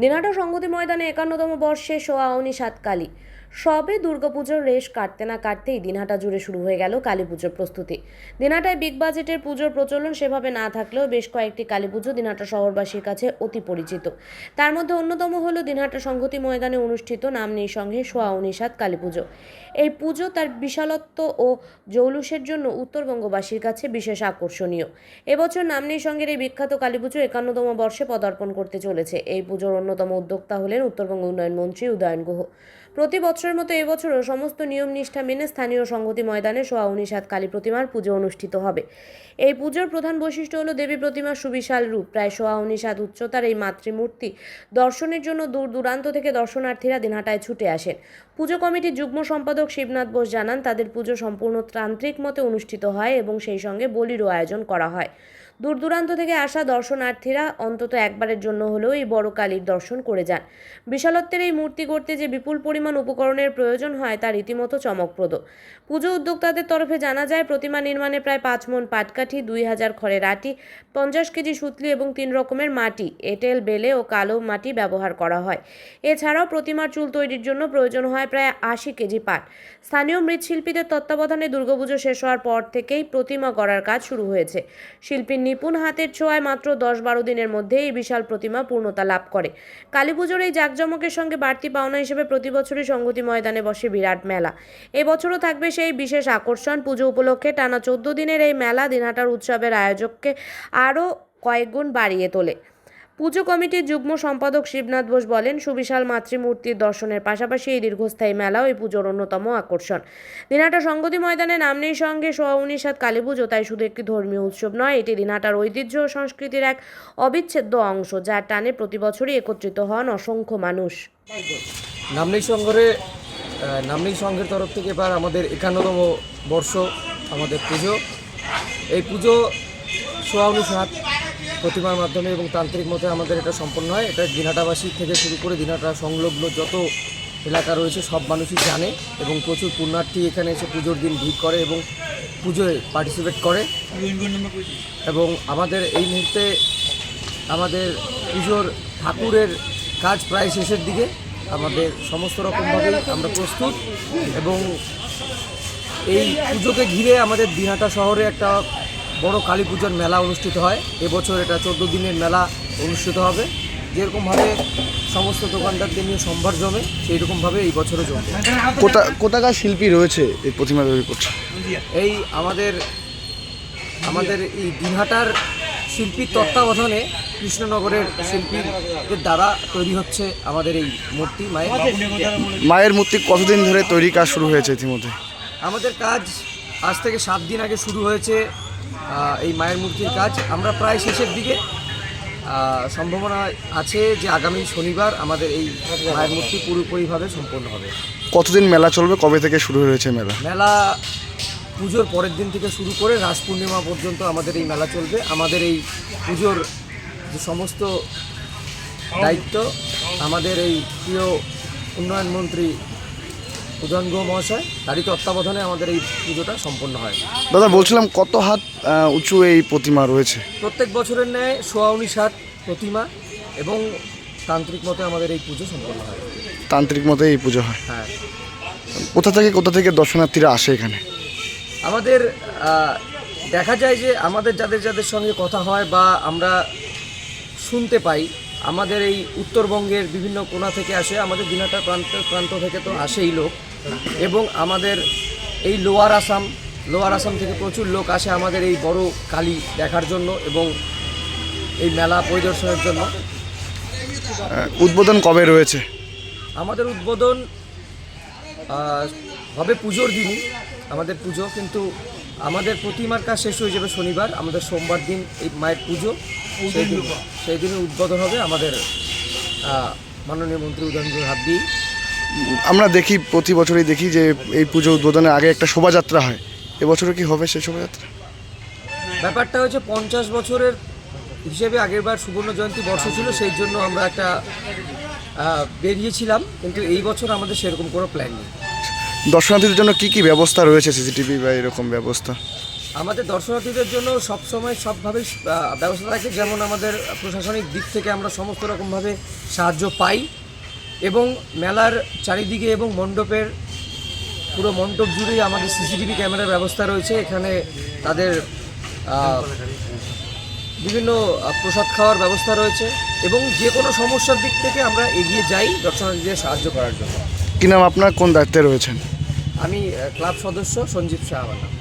দিনহাটা সংগতি ময়দানে একান্নতম বর্ষে সোয়া অনি সাতকালী। সবে দুর্গাপুজোর রেশ কাটতে না কাটতেই দিনহাটা জুড়ে শুরু হয়ে গেল কালী পুজোর প্রস্তুতি। দিনহাটায় বিগ বাজেটের পুজোর প্রচলন সেভাবে না থাকলেও বেশ কয়েকটি কালী পুজো দিনহাটা শহরবাসীর কাছে অতি পরিচিত। তার মধ্যে অন্যতম হল দিনহাটা সংহতি ময়দানে অনুষ্ঠিত নাম নেই সঙ্গে সোয়াউনি সাত কালী পুজো এই পুজো তার বিশালত্ব ও জৌলুসের জন্য উত্তরবঙ্গবাসীর কাছে বিশেষ আকর্ষণীয়। এবছর নামনেই সঙ্গের এই বিখ্যাত কালী পুজো একান্নতম বর্ষে পদার্পণ করতে চলেছে। এই পুজোর অন্যতম উদ্যোক্তা হলেন উত্তরবঙ্গ উন্নয়ন মন্ত্রী উদয়ন গুহ। প্রতি বছরের মতো এবছরও সমস্ত নিয়ম নিষ্ঠা মেনে স্থানীয় সংগতি ময়দানে সোয়া উনিশ হাত কালী প্রতিমার পুজো অনুষ্ঠিত হবে। এই পুজোর প্রধান বৈশিষ্ট্য হলো দেবী প্রতিমার সুবিশাল রূপ। প্রায় সোয়া উনিশ হাত উচ্চতার এই মাতৃমূর্তি দর্শনের জন্য দূর দূরান্ত থেকে দর্শনার্থীরা দিনহাটায় ছুটে আসেন। পুজো কমিটির যুগ্ম সম্পাদক শিবনাথ বোস জানান, তাদের পুজো সম্পূর্ণ তান্ত্রিক মতে অনুষ্ঠিত হয় এবং সেই সঙ্গে বলিরও আয়োজন করা হয়। দূর দূরান্ত থেকে আসা দর্শনার্থীরা অন্তত একবারের জন্য হলেও এই বড় কালীর দর্শন করে যান। বিশালত্বের এই মূর্তি করতে যে বিপুল পরিমাণ উপকরণের প্রয়োজন হয় তা রীতিমতো চমকপ্রদ। পুজো উদ্যোক্তাদের তরফে জানা যায়, প্রতিমা নির্মাণে প্রায় পাঁচ মন পাটকাঠি, দুই হাজার খড়ের আটি, পঞ্চাশ কেজি সুতলি এবং তিন রকমের মাটি, এঁটেল, বেলে ও কালো মাটি ব্যবহার করা হয়। এছাড়াও প্রতিমার চুল তৈরির জন্য প্রয়োজন হয় প্রায় আশি কেজি পাট। স্থানীয় মৃৎশিল্পীদের তত্ত্বাবধানে দুর্গাপুজো শেষ হওয়ার পর থেকেই প্রতিমা গড়ার কাজ শুরু হয়েছে। শিল্পীর নিপুণ হাতের ছোঁয়ায় মাত্র দশ বারো দিনের মধ্যে এই বিশাল প্রতিমা পূর্ণতা লাভ করে। কালী পুজোর এই জাঁকজমকের সঙ্গে বাড়তি পাওনা হিসেবে প্রতি বছরই সংগতি ময়দানে বসে বিরাট মেলা। এবছরও থাকবে সেই বিশেষ আকর্ষণ। পুজো উপলক্ষে টানা চোদ্দ দিনের এই মেলা দিনহাটার উৎসবের আয়োজককে আরও কয়েকগুণ বাড়িয়ে তোলে। পুজো কমিটির যুগ্ম সম্পাদক শিবনাথ বোস বলেন, সুবিশাল মাতৃমূর্তির দর্শনের পাশাপাশি এই দীর্ঘস্থায়ী মেলাও এই পুজোর অন্যতম আকর্ষণ। দিনহাটা সংগতি ময়দানে নামনেই সঙ্গে সোয়া উনিশ সাত কালী পুজো, তাই শুধু একটি ধর্মীয় উৎসব নয়, এটি দিনহাটার ঐতিহ্য ও সংস্কৃতির এক অবিচ্ছেদ্য অংশ, যার টানে প্রতি বছরই একত্রিত হন অসংখ্য মানুষ। নামনেই সংঘরে নামনেই সংঘের তরফ থেকে এবার আমাদের একান্নতম বর্ষ, আমাদের পুজো। এই পুজো সোয়াউনি সাত প্রতিমার মাধ্যমে এবং তান্ত্রিক মতে আমাদের এটা সম্পন্ন হয়। এটা দিনহাটাবাসী থেকে শুরু করে দিনহাটা সংলগ্ন যত এলাকা রয়েছে, সব মানুষই জানে এবং প্রচুর পুণ্যার্থী এখানে এসে পুজোর দিন ভিড় করে এবং পুজোয় পার্টিসিপেট করে। এবং আমাদের এই মুহূর্তে আমাদের পুজোর ঠাকুরের কাজ প্রায় শেষের দিকে। আমাদের সমস্ত রকমভাবেই আমরা প্রস্তুত এবং এই পুজোকে ঘিরে আমাদের দিনহাটা শহরে একটা বড় কালী পুজোর মেলা অনুষ্ঠিত হয়। এবছর এটা চোদ্দ দিনের মেলা অনুষ্ঠিত হবে। যেরকমভাবে সমস্ত দোকানদারদের নিয়ে সম্ভার জমে সেই রকমভাবে এই বছরও জমবে। কোথা কোথাকার শিল্পী রয়েছে এই প্রতিমা তৈরি করছে? এই আমাদের আমাদের এই দিনহাটার শিল্পীর তত্ত্বাবধানে কৃষ্ণনগরের শিল্পীদের দ্বারা তৈরি হচ্ছে আমাদের এই মূর্তি মায়ের মায়ের মূর্তি কতদিন ধরে তৈরি কাজ শুরু হয়েছে ইতিমধ্যে? আমাদের কাজ আজ থেকে সাত দিন আগে শুরু হয়েছে। এই মায়ের মূর্তির কাজ আমরা প্রায় শেষের দিকে সম্ভাবনা আছে যে আগামী শনিবার আমাদের এই মায়ের মূর্তি পুরোপুরিভাবে সম্পন্ন হবে। কতদিন মেলা চলবে? কবে থেকে শুরু হয়েছে মেলা? মেলা পুজোর পরের দিন থেকে শুরু করে রাস পূর্ণিমা পর্যন্ত আমাদের এই মেলা চলবে। আমাদের এই পুজোর যে সমস্ত দায়িত্ব আমাদের এই প্রিয় উন্নয়ন মন্ত্রী গুহ মহাশয় তারই তত্ত্বাবধানে আমাদের এই পুজোটা সম্পন্ন হয়। দাদা বলছিলাম কত হাত উঁচু এই প্রতিমা রয়েছে? প্রত্যেক বছরের ন্যায় সোয়াউনি সাত প্রতিমা এবং তান্ত্রিক মতে আমাদের এই পুজো সম্পন্ন হয়। তান্ত্রিক মতে এই পুজো হয়। হ্যাঁ। কোথা থেকে কোথা থেকে দর্শনার্থীরা আসে এখানে? আমাদের দেখা যায় যে আমাদের যাদের যাদের সঙ্গে কথা হয় বা আমরা শুনতে পাই আমাদের এই উত্তরবঙ্গের বিভিন্ন কোণা থেকে আসে আমাদের দিনাটা প্রান্ত প্রান্ত থেকে তো আসেই লোক। এবং আমাদের এই লোয়ার আসাম লোয়ার আসাম থেকে প্রচুর লোক আসে আমাদের এই বড় কালী দেখার জন্য এবং এই মেলা পরিদর্শনের জন্য। উদ্বোধন কবে রয়েছে? আমাদের উদ্বোধন হবে পুজোর দিনই আমাদের পুজো কিন্তু আমাদের প্রতিমার কাজ শেষ হয়ে যাবে শনিবার আমাদের সোমবার দিন এই মায়ের পুজো। সেই দিন সেই দিনে উদ্বোধন হবে আমাদের মাননীয় মন্ত্রী উদয়নগুলোর হাত দিয়েই আমরা দেখি প্রতি বছরই দেখি যে এই পুজো উদ্বোধনের আগে একটা শোভাযাত্রা হয়। এবছরও কি হবে সেই শোভাযাত্রা? ব্যাপারটা হচ্ছে পঞ্চাশ বছরের হিসেবে আগেরবার সুবর্ণ জয়ন্তী বর্ষ ছিল সেই জন্য আমরা একটা বেরিয়েছিলাম কিন্তু এই বছর আমাদের সেরকম কোনো প্ল্যান নেই। দর্শনার্থীদের জন্য কি কি ব্যবস্থা রয়েছে সিসিটিভি বা এরকম ব্যবস্থা? আমাদের দর্শনার্থীদের জন্য সবসময় সবভাবে ব্যবস্থা থাকে যেমন আমাদের প্রশাসনিক দিক থেকে আমরা সমস্ত রকমভাবে সাহায্য পাই। এবং মেলার চারিদিকে এবং মণ্ডপের পুরো মণ্ডপ জুড়েই আমাদের সিসিটিভি ক্যামেরার ব্যবস্থা রয়েছে। এখানে তাদের বিভিন্ন প্রসাদ খাওয়ার ব্যবস্থা রয়েছে এবং যে কোনো সমস্যার দিক থেকে আমরা এগিয়ে যাই দর্শনার্থীদের সাহায্য করার জন্য। কি নাম আপনার? কোন দায়িত্বে রয়েছেন? আমি ক্লাব সদস্য সঞ্জীব শাহ আমার নাম।